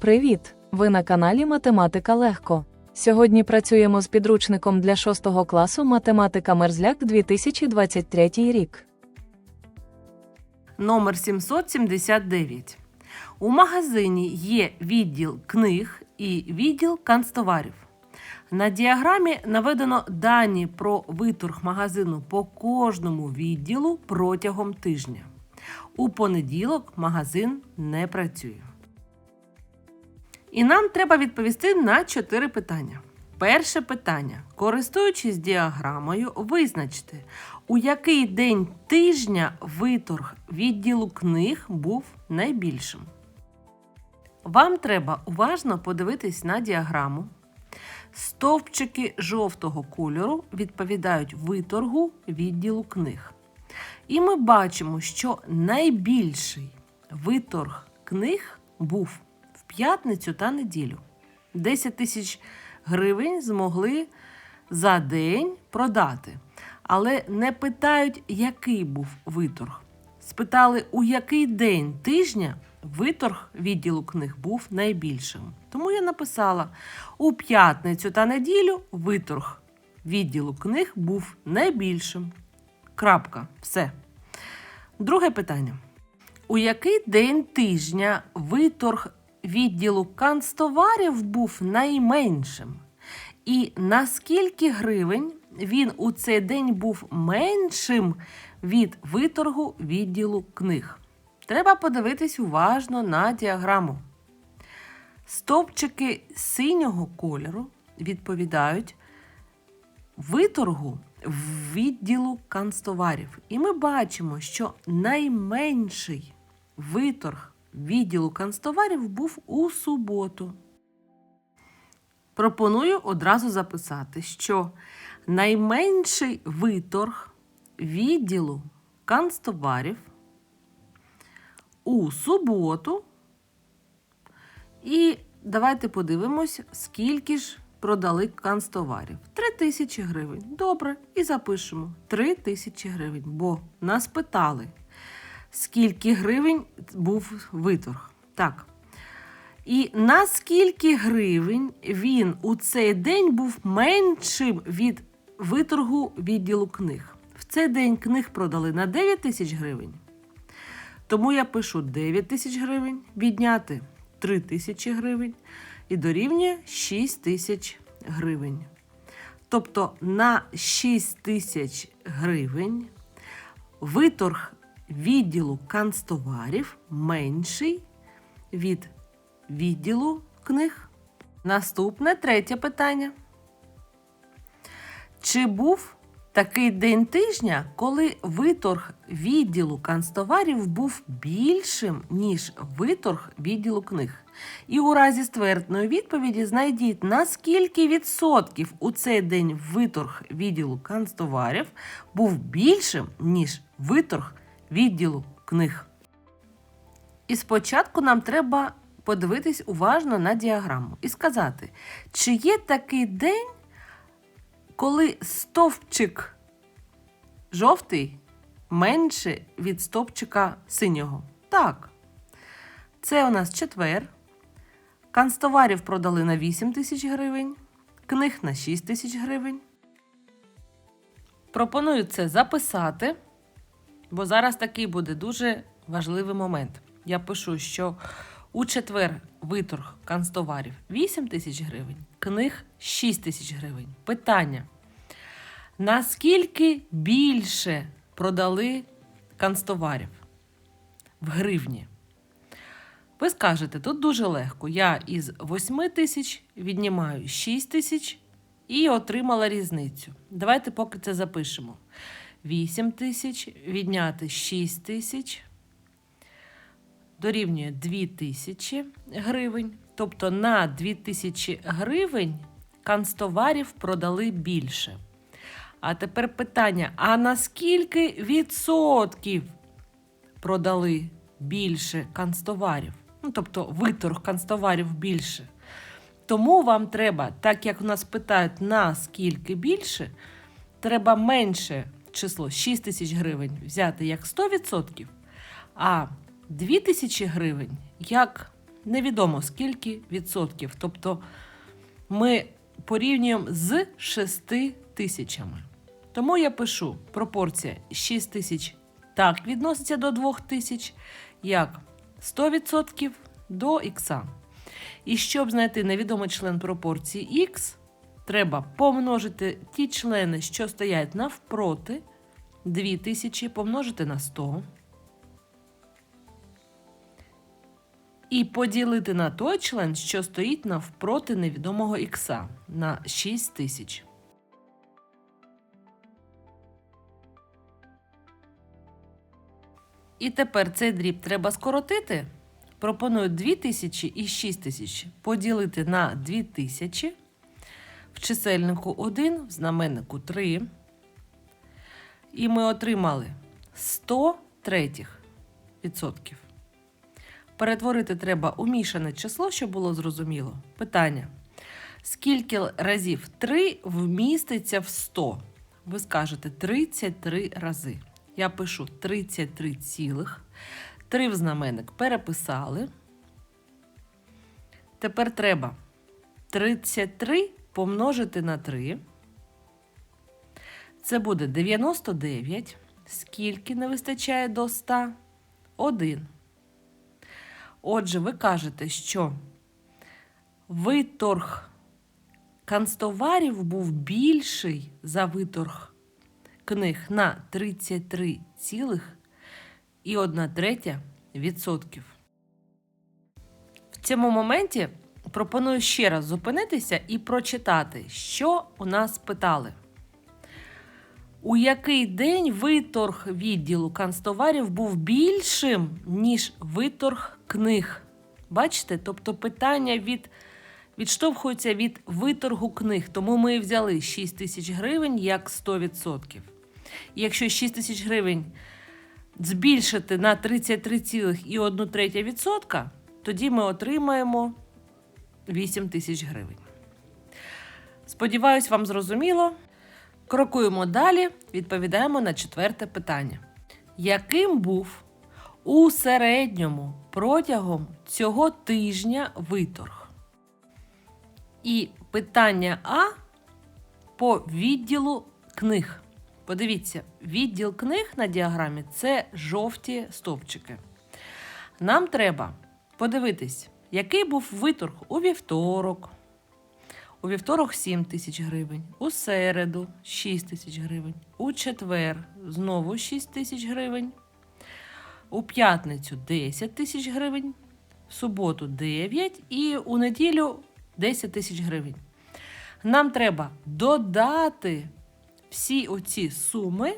Привіт! Ви на каналі Математика Легко. Сьогодні працюємо з підручником для 6 класу Математика Мерзляк 2023 рік. Номер 779. У магазині є відділ книг і відділ канцтоварів. На діаграмі наведено дані про виторг магазину по кожному відділу протягом тижня. У понеділок магазин не працює. І нам треба відповісти на чотири питання. Перше питання. Користуючись діаграмою, визначте, у який день тижня виторг відділу книг був найбільшим. Вам треба уважно подивитись на діаграму. Стовпчики жовтого кольору відповідають виторгу відділу книг. І ми бачимо, що найбільший виторг книг був п'ятницю та неділю. 10 тисяч гривень змогли за день продати. Але не питають, який був виторг. Спитали, у який день тижня виторг відділу книг був найбільшим. Тому я написала: у п'ятницю та неділю виторг відділу книг був найбільшим. Крапка. Все. Друге питання. У який день тижня виторг відділу канцтоварів був найменшим? І на скільки гривень він у цей день був меншим від виторгу відділу книг? Треба подивитись уважно на діаграму. Стовпчики синього кольору відповідають виторгу відділу канцтоварів. І ми бачимо, що найменший виторг відділу канцтоварів був у суботу. Пропоную одразу записати, що найменший виторг відділу канцтоварів у суботу. І давайте подивимось, скільки ж продали канцтоварів. 3 тисячі гривень. Добре, і запишемо 3 тисячі гривень, бо нас питали, скільки гривень був виторг. Так. І на скільки гривень він у цей день був меншим від виторгу відділу книг. В цей день книг продали на 9 тисяч гривень. Тому я пишу 9 тисяч гривень, відняти 3 тисячі гривень і дорівнює 6 тисяч гривень. Тобто на 6 тисяч гривень виторг відділу канцтоварів менший від відділу книг. Наступне третє питання. Чи був такий день тижня, коли виторг відділу канцтоварів був більшим, ніж виторг відділу книг? І у разі ствердної відповіді знайдіть, на скільки відсотків у цей день виторг відділу канцтоварів був більшим, ніж виторг відділу книг. І спочатку нам треба подивитись уважно на діаграму і сказати, чи є такий день, коли стовпчик жовтий менше від стовпчика синього. Так. Це у нас четвер. Канцтоварів продали на 8 тисяч гривень, книг на 6 тисяч гривень. Пропоную це записати, бо зараз такий буде дуже важливий момент. Я пишу, що у четвер виторг канцтоварів 8 тисяч гривень, книг 6 тисяч гривень. Питання. Наскільки більше продали канцтоварів в гривні? Ви скажете, тут дуже легко. Я із 8 тисяч віднімаю 6 тисяч і отримала різницю. Давайте поки це запишемо. 8 тисяч відняти 6 тисяч дорівнює 2 тисячі гривень. Тобто на 2 тисячі гривень канцтоварів продали більше. А тепер питання: а на скільки відсотків продали більше канцтоварів? Ну, тобто виторг канцтоварів більше. Тому вам треба, так як у нас питають на скільки більше, треба менше число 6 тисяч гривень взяти як 100%, а 2 тисячі гривень як невідомо скільки відсотків. Тобто ми порівнюємо з 6 тисячами. Тому я пишу пропорція 6 тисяч так відноситься до 2 тисяч, як 100% до х. І щоб знайти невідомий член пропорції х, треба помножити ті члени, що стоять навпроти 2000, помножити на 100. І поділити на той член, що стоїть навпроти невідомого х на 6000. І тепер цей дріб треба скоротити. Пропоную 2000 і 6000 поділити на 2000. В чисельнику 1, в знаменнику 3. І ми отримали 100 третіх відсотків. Перетворити треба у мішане число, щоб було зрозуміло. Питання. Скільки разів 3 вміститься в 100? Ви скажете 33 рази. Я пишу 33 цілих. 3 в знаменник переписали. Тепер треба 33 помножити на 3. Це буде 99. Скільки не вистачає до 100? 1. Отже, ви кажете, що виторг канцтоварів був більший за виторг книг на 33 цілих і 1 третя відсотків. В цьому моменті пропоную ще раз зупинитися і прочитати, що у нас питали. У який день виторг відділу канцтоварів був більшим, ніж виторг книг? Бачите? Тобто питання від, відштовхується від виторгу книг. Тому ми взяли 6 тисяч гривень як 100%. І якщо 6 тисяч гривень збільшити на 33,1%, тоді ми отримаємо 8 тисяч гривень. Сподіваюсь, вам зрозуміло. Крокуємо далі, відповідаємо на четверте питання. Яким був у середньому протягом цього тижня виторг? І питання А по відділу книг. Подивіться, відділ книг на діаграмі це жовті стовпчики. Нам треба подивитись, який був виторг у вівторок. У вівторок 7 тисяч гривень, у середу 6 тисяч гривень, у четвер знову 6 тисяч гривень, у п'ятницю 10 тисяч гривень, в суботу 9 і у неділю 10 тисяч гривень. Нам треба додати всі оці суми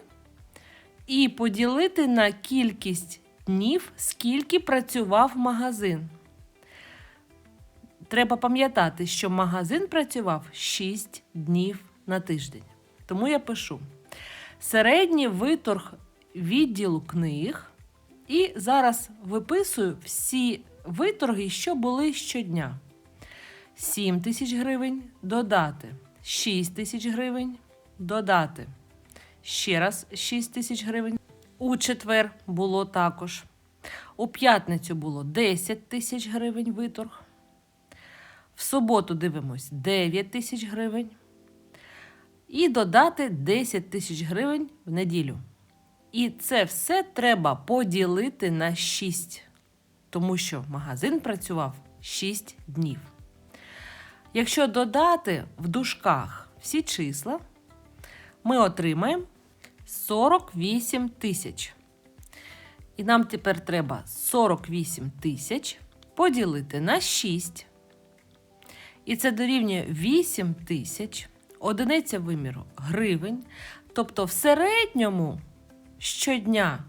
і поділити на кількість днів, скільки працював магазин. Треба пам'ятати, що магазин працював 6 днів на тиждень. Тому я пишу середній виторг відділу книг. І зараз виписую всі виторги, що були щодня. 7 тисяч гривень додати 6 тисяч гривень додати ще раз 6 тисяч гривень. У четвер було також. У п'ятницю було 10 тисяч гривень виторг. В суботу дивимось 9 тисяч гривень. І додати 10 тисяч гривень в неділю. І це все треба поділити на 6, тому що магазин працював 6 днів. Якщо додати в дужках всі числа, ми отримаємо 48 тисяч. І нам тепер треба 48 тисяч поділити на 6. І це дорівнює 8 тисяч, одиниця виміру гривень. Тобто в середньому щодня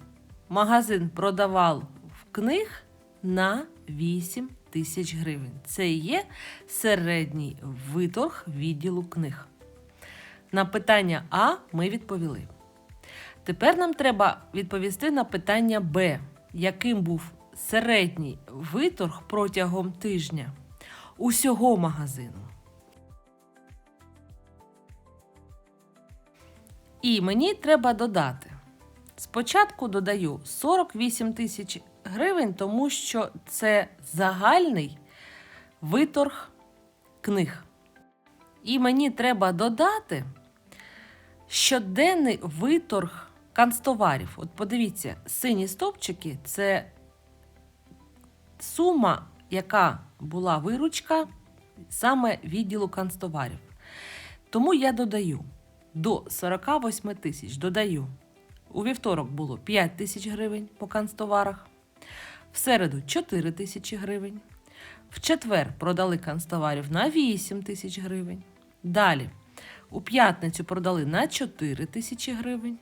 магазин продавав книг на 8 тисяч гривень. Це є середній виторг відділу книг. На питання А ми відповіли. Тепер нам треба відповісти на питання Б, яким був середній виторг протягом тижня усього магазину. І мені треба додати. Спочатку додаю 48 тисяч гривень, тому що це загальний виторг книг. І мені треба додати щоденний виторг канцтоварів. От подивіться, сині стовпчики це сума, яка була виручка саме відділу канцтоварів. Тому я додаю до 48 тисяч додаю. У вівторок було 5 тисяч гривень по канцтоварах, в середу 4 тисячі гривень. В четвер продали канцтоварів на 8 тисяч гривень. Далі у п'ятницю продали на 4 тисячі гривень,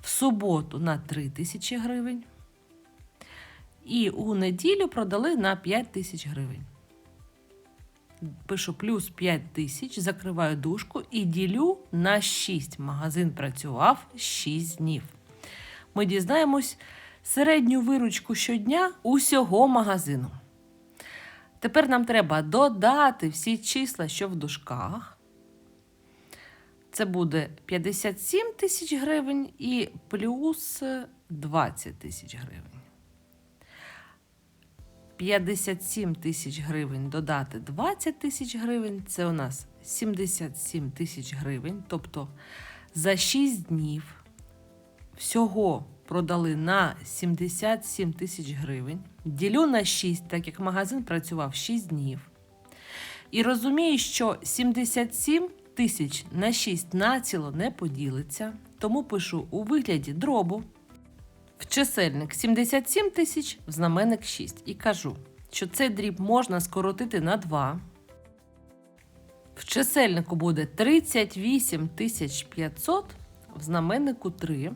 в суботу на 3 тисячі гривень. І у неділю продали на 5 тисяч гривень. Пишу плюс 5 тисяч, закриваю дужку і ділю на 6. Магазин працював 6 днів. Ми дізнаємось середню виручку щодня усього магазину. Тепер нам треба додати всі числа, що в дужках. Це буде 57 тисяч гривень і плюс 20 тисяч гривень. 57 тисяч гривень додати 20 тисяч гривень це у нас 77 тисяч гривень. Тобто за 6 днів всього продали на 77 тисяч гривень. Ділю на 6, так як магазин працював 6 днів. І розумію, що 77 тисяч на 6 націло не поділиться, тому пишу у вигляді дробу в чисельник 77 тисяч, в знаменник 6. І кажу, що цей дріб можна скоротити на 2. В чисельнику буде 38 500, в знаменнику 3.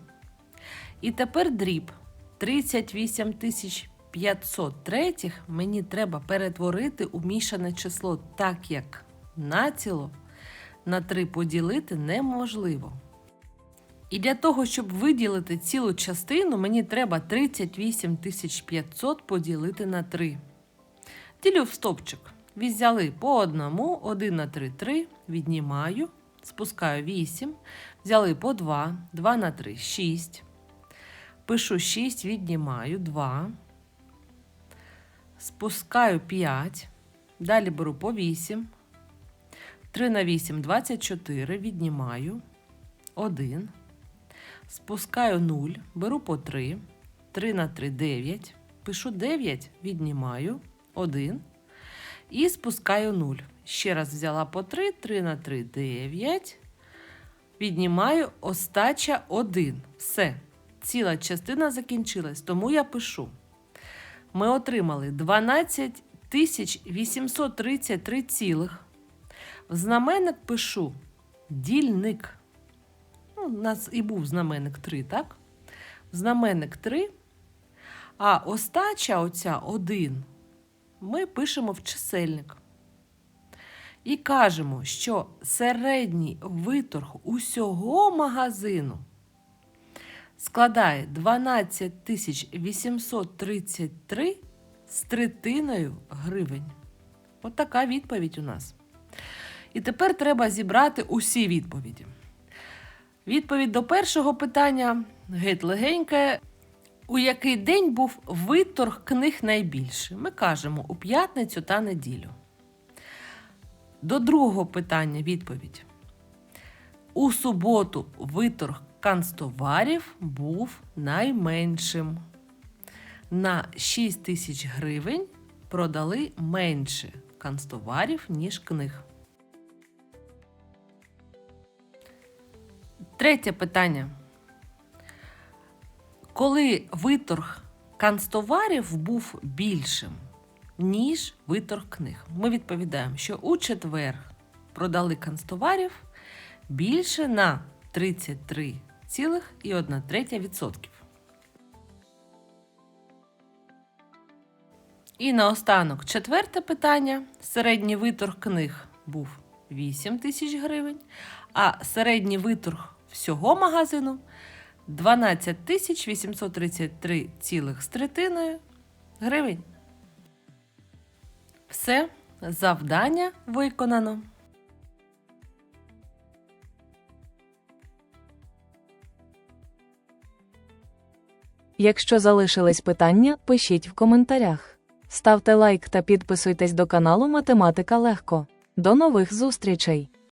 І тепер дріб 38 тисяч 500 третіх мені треба перетворити у мішане число, так як націло на 3 поділити неможливо. І для того, щоб виділити цілу частину, мені треба 38 500 поділити на 3. Ділю в стопчик. Взяли по одному, 1 на 3 3, віднімаю, спускаю 8, взяли по 2, 2 на 3 6. Пишу 6, віднімаю 2. Спускаю 5. Далі беру по 8. 3 на 8 24, віднімаю 1. Спускаю 0, беру по 3. 3 на 3 9. Пишу 9, віднімаю 1. І спускаю 0. Ще раз взяла по 3, 3 на 3 9. Віднімаю остача 1. Все. Ціла частина закінчилась, тому я пишу. Ми отримали 12 833 цілих. В знаменник пишу дільник. У нас і був знаменник 3, так? Знаменник 3. А остача оця 1 ми пишемо в чисельник. І кажемо, що середній виторг усього магазину складає 12 833 з третиною гривень. От відповідь у нас. І тепер треба зібрати усі відповіді. Відповідь до першого питання геть легеньке. У який день був виторг книг найбільше? Ми кажемо у п'ятницю та неділю. До другого питання відповідь. У суботу виторг канцтоварів був найменшим. На 6 тисяч гривень продали менше канцтоварів, ніж книг. Третє питання. Коли виторг канцтоварів був більшим, ніж виторг книг, ми відповідаємо, що у четвер продали канцтоварів більше на 33,1%. І наостанок четверте питання. Середній виторг книг був 8 тисяч гривень, а середній виторг всього магазину 12 тисяч 833 цілих з третиною гривень. Все, завдання виконано. Якщо залишились питання, пишіть в коментарях. Ставте лайк та підписуйтесь до каналу Математика Легко. До нових зустрічей!